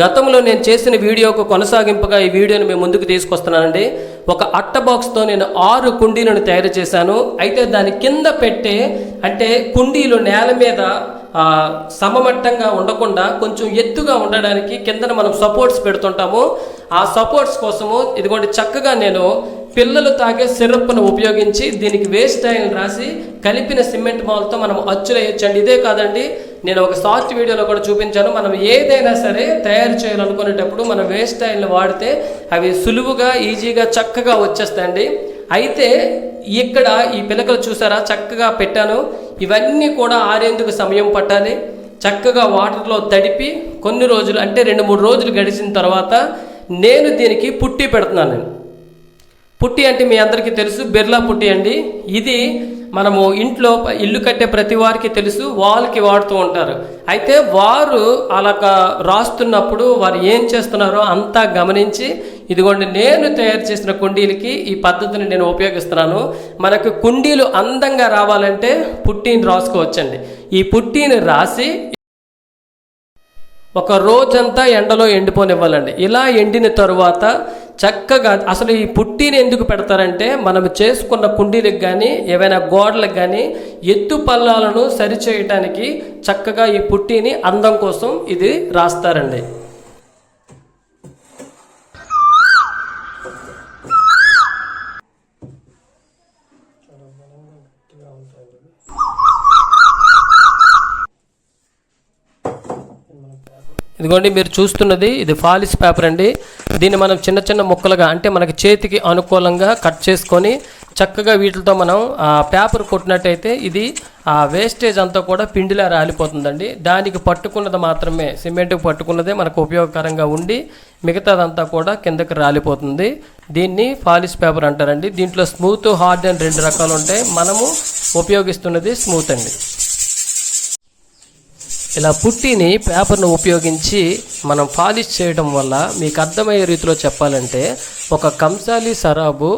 గతంలో నేను చేసిన వీడియోకు కొనసాగింపుగా ఈ వీడియోని మేము ముందుకు తీసుకొస్తున్నానండి. ఒక అట్ట బాక్స్తో నేను ఆరు కుండీలను తయారు చేశాను. అయితే దాని కింద పెట్టే అంటే కుండీలు నేల మీద సమమట్టంగా ఉండకుండా కొంచెం ఎత్తుగా ఉండడానికి కిందన మనం సపోర్ట్స్ పెడుతుంటాము. ఆ సపోర్ట్స్ కోసము ఇదిగోండి చక్కగా నేను పిల్లలు తాగే సిరప్ను ఉపయోగించి దీనికి వేస్ట్ ఆయిల్ రాసి కలిపిన సిమెంట్ మాల్తో మనం అచ్చులు వేయొచ్చండి. ఇదే కాదండి నేను ఒక షార్ట్ వీడియోలో కూడా చూపించాను. మనం ఏదైనా సరే తయారు చేయాలనుకునేటప్పుడు మనం వేస్ట్ ఆయిల్ని వాడితే అవి సులువుగా ఈజీగా చక్కగా వచ్చేస్తాయండి. అయితే ఇక్కడ ఈ పిలకలు చూసారా? చక్కగా పెట్టాను. ఇవన్నీ కూడా ఆరేందుకు సమయం పట్టాలి. చక్కగా వాటర్లో తడిపి కొన్ని రోజులు అంటే రెండు మూడు రోజులు గడిచిన తర్వాత నేను దీనికి పుట్టి పెడుతున్నాను. పుట్టి అంటే మీ అందరికీ తెలుసు బిర్లా పుట్టి అండి. ఇది మనము ఇంట్లో ఇల్లు కట్టే ప్రతి వారికి తెలుసు వాళ్ళకి వాడుతూ ఉంటారు. అయితే వారు అలాగ రాస్తున్నప్పుడు వారు ఏం చేస్తున్నారో అంతా గమనించి ఇదిగోండి నేను తయారు చేసిన కుండీలకి ఈ పద్ధతిని నేను ఉపయోగిస్తున్నాను. మనకు కుండీలు అందంగా రావాలంటే పుట్టిని రాసుకోవచ్చండి. ఈ పుట్టిని రాసి ఒక రోజంతా ఎండలో ఎండిపోనివ్వాలండి. ఇలా ఎండిన తరువాత చక్కగా అసలు ఈ పుట్టిని ఎందుకు పెడతారంటే మనం చేసుకున్న కుండీలకు కానీ ఏవైనా గోడలకు కానీ ఎత్తు పల్లాలను సరిచేయటానికి చక్కగా ఈ పుట్టిని అందం కోసం ఇది రాస్తారండి. ఇదిగోండి మీరు చూస్తున్నది ఇది ఫాలిస్ పేపర్ అండి. దీన్ని మనం చిన్న చిన్న ముక్కలుగా అంటే మనకి చేతికి అనుకూలంగా కట్ చేసుకొని చక్కగా వీటితో మనం ఆ పేపర్ కొట్టినట్టయితే ఇది ఆ వేస్టేజ్ అంతా కూడా పిండిలా రాలిపోతుందండి. దానికి పట్టుకున్నది మాత్రమే సిమెంట్కి పట్టుకున్నదే మనకు ఉపయోగకరంగా ఉండి మిగతాదంతా కూడా కిందకి రాలిపోతుంది. దీన్ని పాలిష్ పేపర్ అంటారండి. దీంట్లో స్మూత్ హార్డ్ అని రెండు రకాలు ఉంటాయి. మనము ఉపయోగిస్తున్నది స్మూత్ అండి. ఇలా పుట్టిని పేపర్ను ఉపయోగించి మనం పాలిష్ చేయడం వల్ల మీకు అర్థమయ్యే రీతిలో చెప్పాలంటే ఒక కంసాలి సరాబు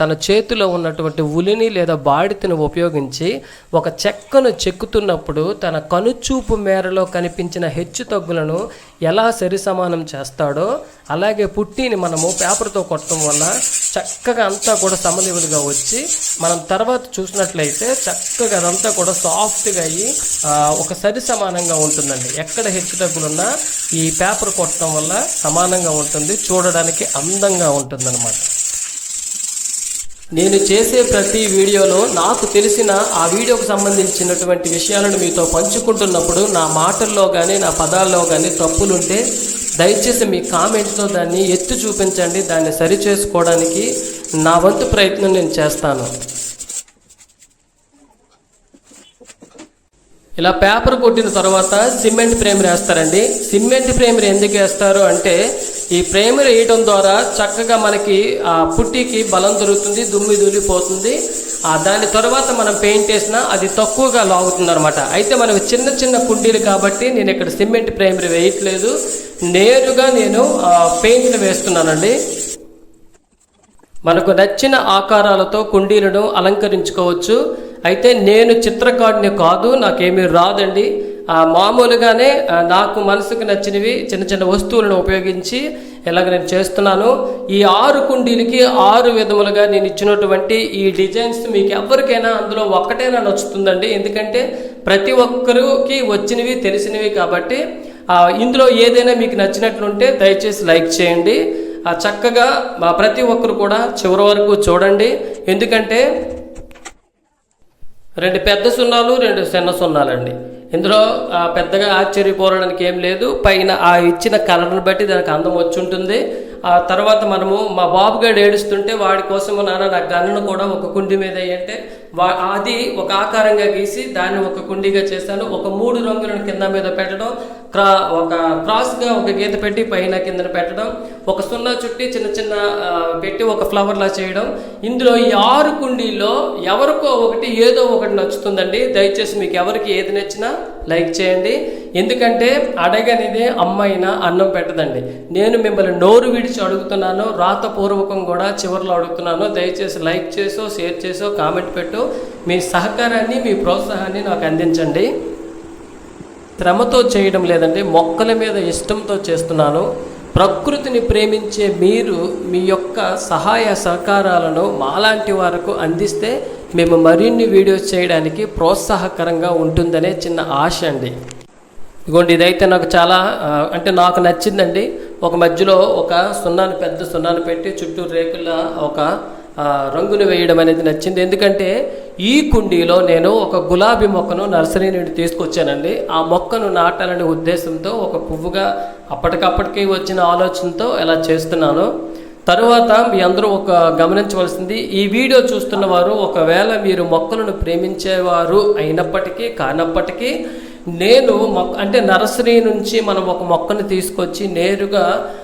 తన చేతిలో ఉన్నటువంటి ఉలిని లేదా బాడితను ఉపయోగించి ఒక చెక్కను చెక్కుతున్నప్పుడు తన కనుచూపు మేరలో కనిపించిన హెచ్చు తగ్గులను ఎలా సరిసమానం చేస్తాడో అలాగే పుట్టిని మనము పేపర్తో కొట్టడం వల్ల చక్కగా అంతా కూడా సమలేవులుగా వచ్చి మనం తర్వాత చూసినట్లయితే చక్కగా అదంతా కూడా సాఫ్ట్గా అయ్యి ఒక సరి సమానంగా ఉంటుందండి. ఎక్కడ హెచ్చు తగ్గులున్నా ఈ పేపర్ కొట్టడం వల్ల సమానంగా ఉంటుంది చూడడానికి అందంగా ఉంటుంది. ఉంటుందన్నమాట. నేను చేసే ప్రతి వీడియోలో నాకు తెలిసిన ఆ వీడియోకు సంబంధించినటువంటి విషయాలను మీతో పంచుకుంటున్నప్పుడు నా మాటల్లో కానీ నా పదాల్లో కానీ తప్పులుంటే దయచేసి మీ కామెంట్స్తో దాన్ని ఎత్తి చూపించండి. దాన్ని సరి చేసుకోవడానికి నా వంతు ప్రయత్నం నేను చేస్తాను. ఇలా పేపర్ కొట్టిన తర్వాత సిమెంట్ ఫ్రేమ్ వేస్తారండి. సిమెంట్ ఫ్రేమ్ ఎందుకు వేస్తారు అంటే ఈ ప్రేమ వేయడం ద్వారా చక్కగా మనకి ఆ పుట్టికి బలం దొరుకుతుంది దుమ్మి దూలిపోతుంది ఆ దాని తర్వాత మనం పెయింట్ వేసినా అది తక్కువగా లాగుతుంది అనమాట అయితే మనకు చిన్న చిన్న కుండీలు కాబట్టి నేను ఇక్కడ సిమెంట్ ప్రేమర్ వేయట్లేదు. నేరుగా నేను పెయింట్ని వేస్తున్నానండి. మనకు నచ్చిన ఆకారాలతో కుండీలను అలంకరించుకోవచ్చు. అయితే నేను చిత్రకారుని కాదు నాకేమీ రాదండి. మామూలుగానే నాకు మనసుకు నచ్చినవి చిన్న చిన్న వస్తువులను ఉపయోగించి ఇలాగ నేను చేస్తున్నాను. ఈ ఆరు కుండీలకి ఆరు విధములుగా నేను ఇచ్చినటువంటి ఈ డిజైన్స్ మీకు ఎవరికైనా అందులో ఒక్కటైనా నచ్చుతుందండి. ఎందుకంటే ప్రతి ఒక్కరికి వచ్చినవి తెలిసినవి కాబట్టి ఇందులో ఏదైనా మీకు నచ్చినట్లుంటే దయచేసి లైక్ చేయండి. చక్కగా మా ప్రతి ఒక్కరు కూడా చివరి వరకు చూడండి. ఎందుకంటే రెండు పెద్ద సున్నాలు రెండు చిన్న సున్నాలండి. ఇందులో పెద్దగా ఆశ్చర్యపోవడానికి ఏం లేదు. పైన ఆ ఇచ్చిన కలర్ని బట్టి దానికి అందం వచ్చి ఉంటుంది ఆ తర్వాత మనము మా బాబుగాడు ఏడుస్తుంటే వాడి కోసం నాన్న నా గన్ను కూడా ఒక కుండి మీద అంటే అది ఒక ఆకారంగా గీసి దాన్ని ఒక కుండీగా చేశాను. ఒక మూడు రంగులను కింద మీద పెట్టడం క్రా ఒక క్రాస్గా ఒక గీత పెట్టి పైన కింద పెట్టడం ఒక సున్నా చుట్టి చిన్న చిన్న పెట్టి ఒక ఫ్లవర్లా చేయడం. ఇందులో ఈ ఆరు కుండీల్లో ఎవరికో ఒకటి ఏదో ఒకటి నచ్చుతుందండి. దయచేసి మీకు ఎవరికి ఏది నచ్చినా లైక్ చేయండి. ఎందుకంటే అడగనిదే అమ్మైనా అన్నం పెట్టదండి. నేను మిమ్మల్ని నోరు విడిచి అడుగుతున్నాను రాతపూర్వకం కూడా చివరిలో అడుగుతున్నాను. దయచేసి లైక్ చేసో షేర్ చేసో కామెంట్ పెట్టు. మీ సహకారాన్ని మీ ప్రోత్సాహాన్ని నాకు అందించండి. శ్రమతో చేయడం లేదండి మొక్కల మీద ఇష్టంతో చేస్తున్నాను. ప్రకృతిని ప్రేమించే మీరు మీ యొక్క సహాయ సహకారాలను మాలాంటి వారికి అందిస్తే మేము మరిన్ని వీడియోస్ చేయడానికి ప్రోత్సాహకరంగా ఉంటుందనే చిన్న ఆశ అండి. ఇదిగోండి ఇదైతే నాకు చాలా అంటే నాకు నచ్చిందండి. ఒక మధ్యలో ఒక సున్నాను పెద్ద సున్నాను పెట్టి చుట్టూ రేకుల ఒక రంగును వేయడం అనేది నచ్చింది. ఎందుకంటే ఈ కుండీలో నేను ఒక గులాబీ మొక్కను నర్సరీ నుండి తీసుకొచ్చానండి. ఆ మొక్కను నాటాలనే ఉద్దేశంతో ఒక పువ్వుగా అప్పటికప్పటికి వచ్చిన ఆలోచనతో ఇలా చేస్తున్నాను. తరువాత మీ అందరూ ఒక గమనించవలసింది ఈ వీడియో చూస్తున్న వారు ఒకవేళ మీరు మొక్కలను ప్రేమించేవారు అయినప్పటికీ కానప్పటికీ నేను మొక్క అంటే నర్సరీ నుంచి మనం ఒక మొక్కను తీసుకొచ్చి నేరుగా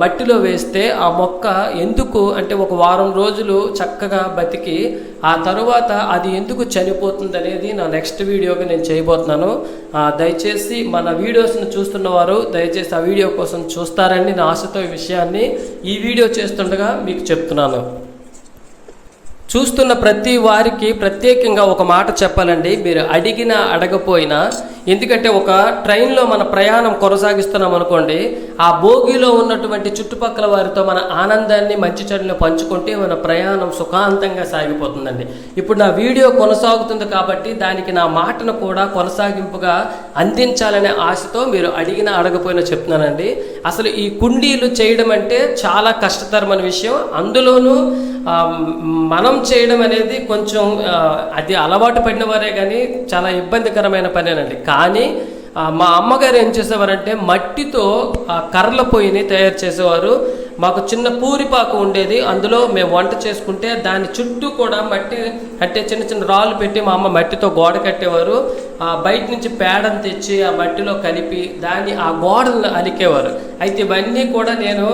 మట్టిలో వేస్తే ఆ మొక్క ఎందుకు అంటే ఒక వారం రోజులు చక్కగా బతికి ఆ తరువాత అది ఎందుకు చనిపోతుంది అనేది నా నెక్స్ట్ వీడియోగా నేను చేయబోతున్నాను. ఆ, దయచేసి మన వీడియోస్ని చూస్తున్న వారు దయచేసి ఆ వీడియో కోసం చూస్తారని నా ఆశతో ఈ విషయాన్ని ఈ వీడియో చేస్తుండగా మీకు చెప్తున్నాను. చూస్తున్న ప్రతి వారికి ప్రత్యేకంగా ఒక మాట చెప్పాలండి. మీరు అడిగినా అడగపోయినా ఎందుకంటే ఒక ట్రైన్లో మన ప్రయాణం కొనసాగిస్తున్నాం అనుకోండి ఆ బోగిలో ఉన్నటువంటి చుట్టుపక్కల వారితో మన ఆనందాన్ని మంచి చెడులను పంచుకుంటే మన ప్రయాణం సుఖాంతంగా సాగిపోతుందండి. ఇప్పుడు నా వీడియో కొనసాగుతుంది కాబట్టి దానికి నా మాటను కూడా కొనసాగింపుగా అందించాలనే ఆశతో మీరు అడిగినా అడగపోయినా చెప్తున్నానండి. అసలు ఈ కుండీలు చేయడం అంటే చాలా కష్టతరమైన విషయం. అందులోనూ మనం చేయడం అనేది కొంచెం అది అలవాటు పడిన వారే కానీ చాలా ఇబ్బందికరమైన పనేనండి. కానీ మా అమ్మగారు ఏం చేసేవారంటే మట్టితో కర్రల పొయ్యిని తయారు చేసేవారు. మాకు చిన్న పూరిపాకు ఉండేది. అందులో మేము వంట చేసుకుంటే దాని చుట్టూ కూడా మట్టి అంటే చిన్న చిన్న రాళ్ళు పెట్టి మా అమ్మ మట్టితో గోడ కట్టేవారు. ఆ బయట నుంచి పేడను తెచ్చి ఆ మట్టిలో కలిపి దాన్ని ఆ గోడలను అలికేవారు. అయితే ఇవన్నీ కూడా నేను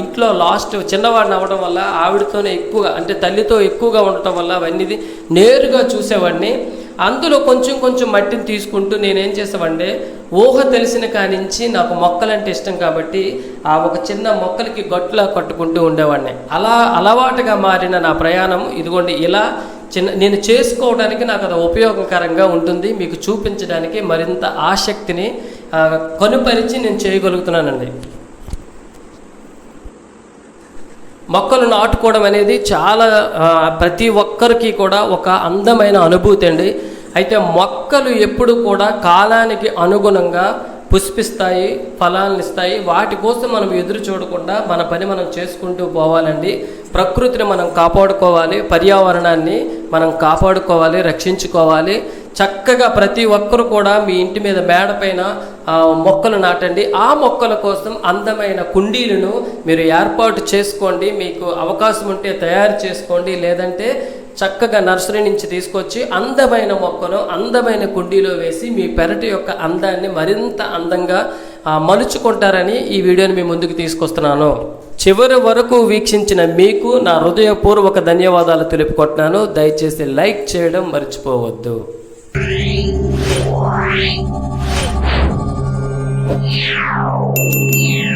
ఇంట్లో లాస్ట్ చిన్నవాడిని అవ్వడం వల్ల ఆవిడతోనే ఎక్కువగా అంటే తల్లితో ఎక్కువగా ఉండటం వల్ల అవన్నీ నేరుగా చూసేవాడిని. అందులో కొంచెం కొంచెం మట్టిని తీసుకుంటూ నేనేం చేసామంటే ఊహ తెలిసిన కానించి నాకు మొక్కలంటే ఇష్టం కాబట్టి ఆ ఒక చిన్న మొక్కలకి గట్టులా కట్టుకుంటూ ఉండేవాడిని. అలా అలవాటుగా మారిన నా ప్రయాణం ఇదిగోండి ఇలా చిన్న నేను చేసుకోవడానికి నాకు అది ఉపయోగకరంగా ఉంటుంది. మీకు చూపించడానికి మరింత ఆసక్తిని ఆ, కనుపరిచి నేను చేయగలుగుతున్నానండి. మొక్కలు నాటుకోవడం అనేది చాలా ప్రతి ఒక్కరికి కూడా ఒక అందమైన అనుభూతి అండి. అయితే మొక్కలు ఎప్పుడు కూడా కాలానికి అనుగుణంగా పుష్పిస్తాయి ఫలాలను ఇస్తాయి. వాటి కోసం మనం ఎదురు చూడకుండా మన పని మనం చేసుకుంటూ పోవాలండి. ప్రకృతిని మనం కాపాడుకోవాలి పర్యావరణాన్ని మనం కాపాడుకోవాలి రక్షించుకోవాలి. చక్కగా ప్రతి ఒక్కరు కూడా మీ ఇంటి మీద మేడపైన మొక్కలు నాటండి. ఆ మొక్కల కోసం అందమైన కుండీలను మీరు ఏర్పాటు చేసుకోండి. మీకు అవకాశం ఉంటే తయారు చేసుకోండి. లేదంటే చక్కగా నర్సరీ నుంచి తీసుకొచ్చి అందమైన మొక్కను అందమైన కుండీలో వేసి మీ పెరటి యొక్క అందాన్ని మరింత అందంగా మలుచుకుంటారని ఈ వీడియోని మీ ముందుకు తీసుకొస్తున్నాను. చివరి వరకు వీక్షించిన మీకు నా హృదయపూర్వక ధన్యవాదాలు తెలుపుకుంటున్నాను. దయచేసి లైక్ చేయడం మర్చిపోవద్దు. Yeah.